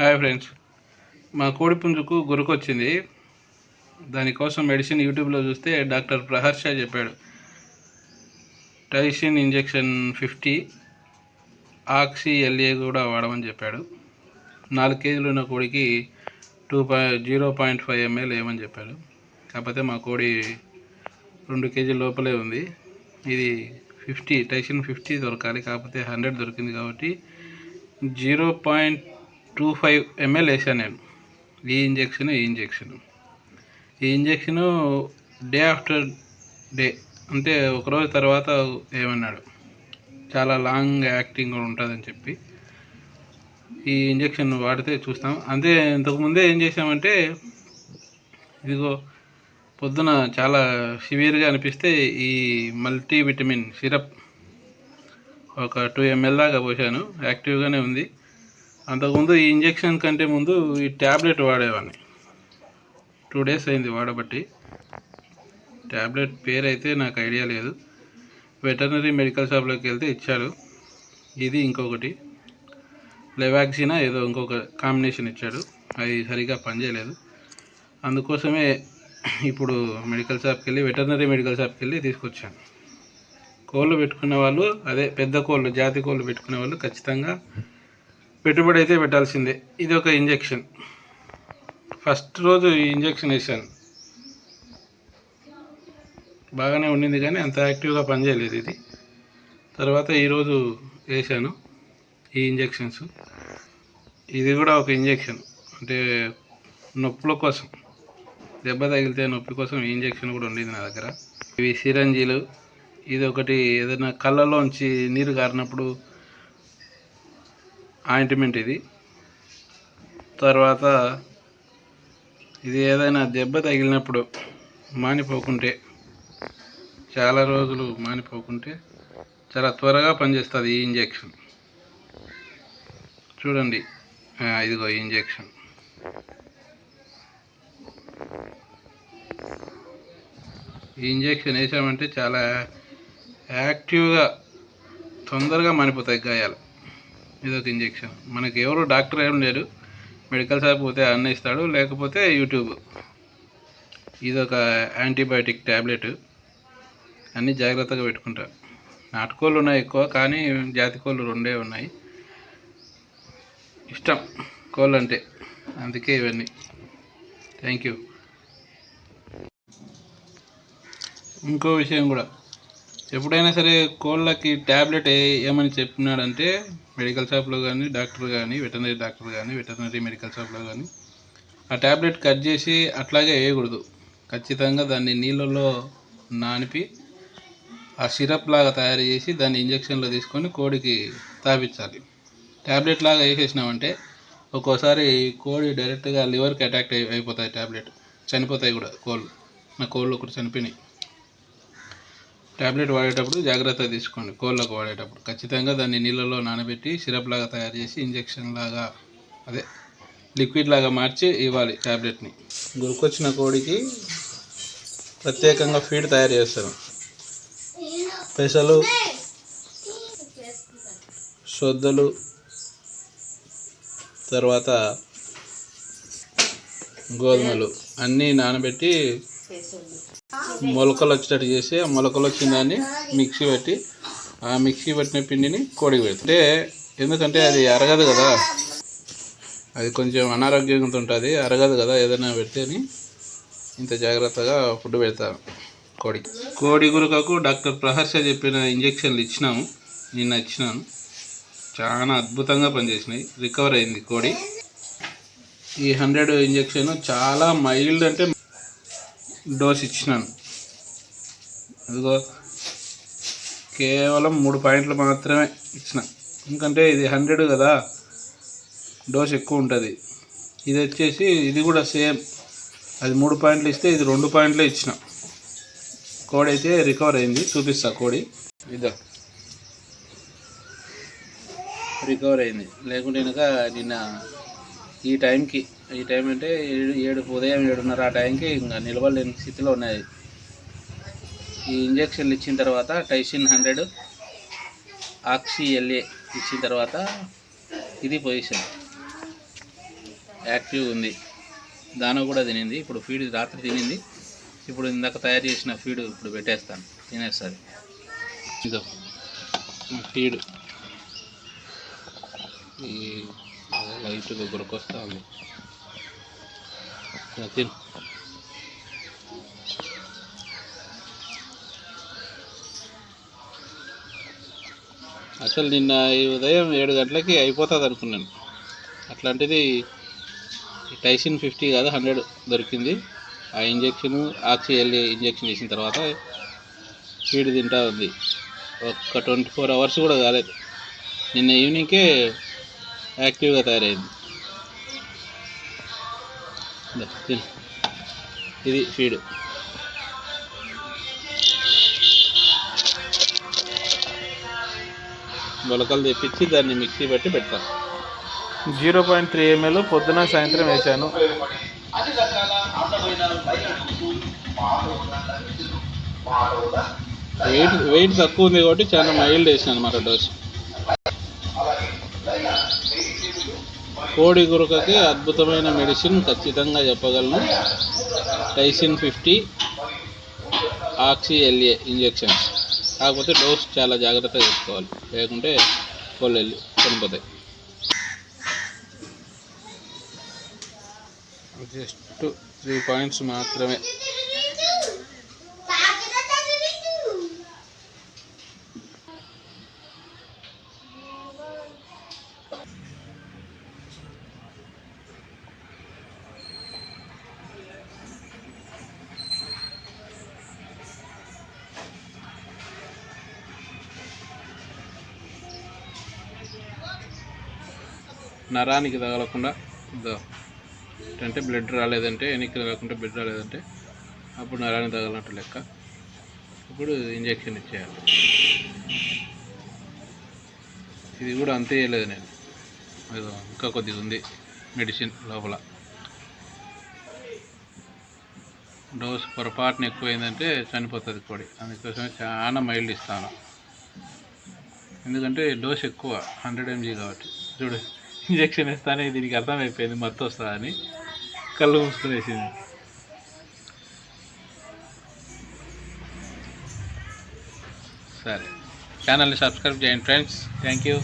Hi friends. మా కోడి పుంజుకు గురకొచ్చింది. దానికోసం మెడిసిన్ యూట్యూబ్లో చూస్తే డాక్టర్ ప్రహర్ష చెప్పాడు. Tylosin injection fifty oxy LA కూడా వాడమని చెప్పాడు. నాలుగు కేజీలు ఉన్న కోడికి two point zero point five ML వేయమని చెప్పాడు. కాకపోతే మా కోడి రెండు కేజీల లోపలే ఉంది. ఇది ఫిఫ్టీ టైసిన్ ఫిఫ్టీ దొరకాలి. కాకపోతే హండ్రెడ్ దొరికింది కాబట్టి zero point two five ML వేసాను నేను. ఈ ఇంజెక్షన్ ఈ ఇంజెక్షన్. ఈ ఇంజెక్షను డే ఆఫ్టర్ డే అంటే ఒకరోజు తర్వాత ఏమన్నాడు. చాలా లాంగ్ యాక్టింగ్ కూడా ఉంటుందని చెప్పి ఈ ఇంజెక్షన్ వాడితే చూస్తాం. అంతే ఇంతకుముందే ఏం చేసామంటే ఇదిగో పొద్దున చాలా సివియర్గా అనిపిస్తే ఈ మల్టీ విటమిన్ సిరప్ ఒక టూ ఎంఎల్ దాకా పోసాను యాక్టివ్గానే ఉంది. అంతకుముందు ఈ ఇంజెక్షన్ కంటే ముందు ఈ ట్యాబ్లెట్ వాడేవాడిని. టూ డేస్ అయింది వాడబట్టి. ట్యాబ్లెట్ పేరైతే నాకు ఐడియా లేదు. వెటర్నరీ మెడికల్ షాప్లోకి వెళ్తే ఇచ్చాడు ఇది ఇంకొకటి. లెవాక్సినా ఏదో ఇంకొక కాంబినేషన్ ఇచ్చాడు అది సరిగా పనిచేయలేదు. అందుకోసమే ఇప్పుడు మెడికల్ షాప్కి వెళ్ళి వెటర్నరీ మెడికల్ షాప్కి వెళ్ళి తీసుకొచ్చాను. కోళ్ళు పెట్టుకున్న వాళ్ళు అదే పెద్ద కోళ్ళు జాతి కోళ్ళు పెట్టుకునే వాళ్ళు ఖచ్చితంగా పెట్టుబడి అయితే పెట్టాల్సిందే. ఇది ఒక ఇంజెక్షన్. ఫస్ట్ రోజు ఈ ఇంజెక్షన్ వేసాను బాగానే ఉండింది కానీ అంత యాక్టివ్గా పనిచేయలేదు ఇది. తర్వాత ఈరోజు వేసాను ఈ ఇంజెక్షన్స్. ఇది కూడా ఒక ఇంజెక్షన్. అంటే నొప్పుల కోసం. దెబ్బ తగిలితే నొప్పి కోసం ఈ ఇంజెక్షన్ కూడా ఉండేది నా దగ్గర. ఇవి సిరంజీలు. ఇది ఒకటి ఏదైనా కళ్ళలోంచి నీరు కారినప్పుడు ఆయింట్మెంట్ ఇది. తర్వాత ఇది ఏదైనా దెబ్బ తగిలినప్పుడు మానిపోకుంటే చాలా రోజులు మానిపోకుంటే చాలా త్వరగా పనిచేస్తుంది ఈ ఇంజెక్షన్. చూడండి. ఇదిగో ఈ ఇంజెక్షన్. ఈ ఇంజెక్షన్ వేసామంటే చాలా యాక్టివ్గా తొందరగా మానిపోతాయి గాయాలు. ఇదొక ఇంజెక్షన్. మనకి ఎవరు డాక్టర్ ఏం లేరు. మెడికల్ షాప్ పోతే అన్న ఇస్తాడు లేకపోతే యూట్యూబ్. ఇదొక యాంటీబయాటిక్ ట్యాబ్లెట్ అన్నీ జాగ్రత్తగా పెట్టుకుంటా. నాటుకోళ్ళు ఉన్నాయి ఎక్కువ కానీ జాతి కోళ్ళు రెండే ఉన్నాయి. ఇష్టం కోళ్ళు అంటే అందుకే ఇవన్నీ. థ్యాంక్ యూ ఇంకో విషయం కూడా. ఎప్పుడైనా సరే కోళ్ళకి ట్యాబ్లెట్ ఏమని చెప్పినాడంటే మెడికల్ షాప్లో కానీ డాక్టర్ కానీ వెటనరీ డాక్టర్ కానీ వెటనరీ మెడికల్ షాప్లో కానీ ఆ ట్యాబ్లెట్ కట్ చేసి అట్లాగే వేయకూడదు. ఖచ్చితంగా దాన్ని నీళ్ళలో నానిపి ఆ సిరప్ లాగా తయారు చేసి దాన్ని ఇంజక్షన్లో తీసుకొని కోడికి తాపించాలి ట్యాబ్లెట్ లాగా వేసేసినామంటే ఒక్కోసారి కోడి డైరెక్ట్గా లివర్కి అటాక్ అయిపోతాయి ట్యాబ్లెట్ చనిపోతాయి కూడా కోళ్ళు. నా కోళ్ళు ఒకటి చనిపోయినాయి. ట్యాబ్లెట్ వాడేటప్పుడు జాగ్రత్త తీసుకోండి. కోళ్ళకు వాడేటప్పుడు. ఖచ్చితంగా దాన్ని నీళ్ళలో నానబెట్టి సిరప్ లాగా తయారు చేసి ఇంజెక్షన్ లాగా అదే లిక్విడ్ లాగా మార్చి ఇవ్వాలి ట్యాబ్లెట్ని గురికొచ్చిన కోడికి ప్రత్యేకంగా ఫీడ్ తయారు చేస్తారు. పెసలు సొద్దలు తర్వాత గోధుమలు అన్నీ నానబెట్టి మొలకలు వచ్చేటట్టు చేసి ఆ మొలకలు వచ్చిన దాన్ని మిక్సీ పెట్టి ఆ మిక్సీ పెట్టిన పిండిని కోడికి పెడితే. ఎందుకంటే అది అరగదు కదా. అది కొంచెం అనారోగ్యంగా ఉంటుంది అరగదు కదా ఏదైనా పెడితే అని ఇంత జాగ్రత్తగా ఫుడ్ పెడతాను కోడికి కోడి గురకకు డాక్టర్ ప్రహర్ష చెప్పిన ఇంజెక్షన్లు ఇచ్చినాము. నిన్న ఇచ్చినాను. చాలా అద్భుతంగా పనిచేసినాయి. రికవర్ అయింది కోడి. ఈ హండ్రెడ్ ఇంజెక్షన్ చాలా మైల్డ్ అంటే డోస్ ఇచ్చినాను. అదిగో కేవలం మూడు పాయింట్లు మాత్రమే ఇచ్చిన. ఎందుకంటే ఇది హండ్రెడ్ కదా డోస్ ఎక్కువ ఉంటుంది. ఇది వచ్చేసి ఇది కూడా సేమ్. అది మూడు పాయింట్లు ఇస్తే ఇది రెండు పాయింట్లే ఇచ్చిన. కోడి అయితే రికవర్ అయింది చూపిస్తా కోడి. ఇదో రికవర్ అయింది. లేకుంటే కనుక నిన్న ఈ టైంకి ఈ టైం అంటే ఏడు ఏడు ఉదయం ఏడున్నర ఆ టైంకి ఇంకా నిలవలేని స్థితిలో ఉన్నాయి. ఈ ఇంజక్షన్లు ఇచ్చిన తర్వాత టైసిన్ హండ్రెడ్ ఆక్సిఎల్ఏ ఇచ్చిన తర్వాత ఇది పొజిషన్. యాక్టివ్ ఉంది. దాన కూడా తినింది. ఇప్పుడు ఫీడ్ రాత్రి తినింది. ఇప్పుడు ఇందాక తయారు చేసిన ఫీడ్ ఇప్పుడు పెట్టేస్తాను. తినేస్తుంది ఇదో ఫీడ్. ఈ లైట్గా గురకొస్తా ఉంది. తిను. అసలు నిన్న ఈ ఉదయం ఏడు గంటలకి అయిపోతుంది అనుకున్నాను. అట్లాంటిది టైసిన్ ఫిఫ్టీ కాదు హండ్రెడ్ దొరికింది. ఆ ఇంజెక్షన్ ఆక్సిఎల్ఏ ఇంజెక్షన్ వేసిన తర్వాత ఫీడ్ తింటా ఉంది. ఒక్క ట్వంటీ ఫోర్ అవర్స్ కూడా కాలేదు. నిన్న ఈవినింగ్కే యాక్టివ్గా తయారైంది. ఇది ఫీడ్. మొలకలు తెప్పించి దాన్ని మిక్సీ బట్టి పెడతాను జీరో పాయింట్ త్రీ ఎంఎల్ పొద్దున సాయంత్రం వేశాను. వెయిట్ వెయిట్ తక్కువ ఉంది కాబట్టి చాలా మైల్డ్ వేసాను అనమాట డోస్ కోడి గురకకి అద్భుతమైన మెడిసిన్ ఖచ్చితంగా చెప్పగలను. Tylosin fifty oxy LA injections కాకపోతే డోస్ చాలా జాగ్రత్తగా తీసుకోవాలి. లేకుంటే కోళ్ళు వెళ్ళి చనిపోతాయి. జస్ట్ త్రీ పాయింట్స్ మాత్రమే. నరానికి తగలకుండా అంటే బ్లడ్ రాలేదంటే వెనక్కి తగలకుండా బ్లడ్ రాలేదంటే అప్పుడు నరానికి తగలనట్టు లెక్క. ఇప్పుడు ఇంజెక్షన్ ఇచ్చేయాలి. ఇది కూడా అంతే చేయలేదు నేను. ఇంకా కొద్దిగా ఉంది మెడిసిన్ లోపల. డోస్ పొరపాటున ఎక్కువైందంటే చనిపోతుంది కోడి అందుకోసమే చాలా మైల్డ్ ఇస్తాను. ఎందుకంటే డోస్ ఎక్కువ హండ్రెడ్ ఎంజీ కాబట్టి. చూడు ఇంజక్షన్ ఇస్తానే దీనికి అర్థమైపోయింది మత్తు వస్తుందా అని. కళ్ళు మూసుకునేసింది సరే. ఛానల్ని సబ్స్క్రైబ్ చేయండి ఫ్రెండ్స్. Thank you.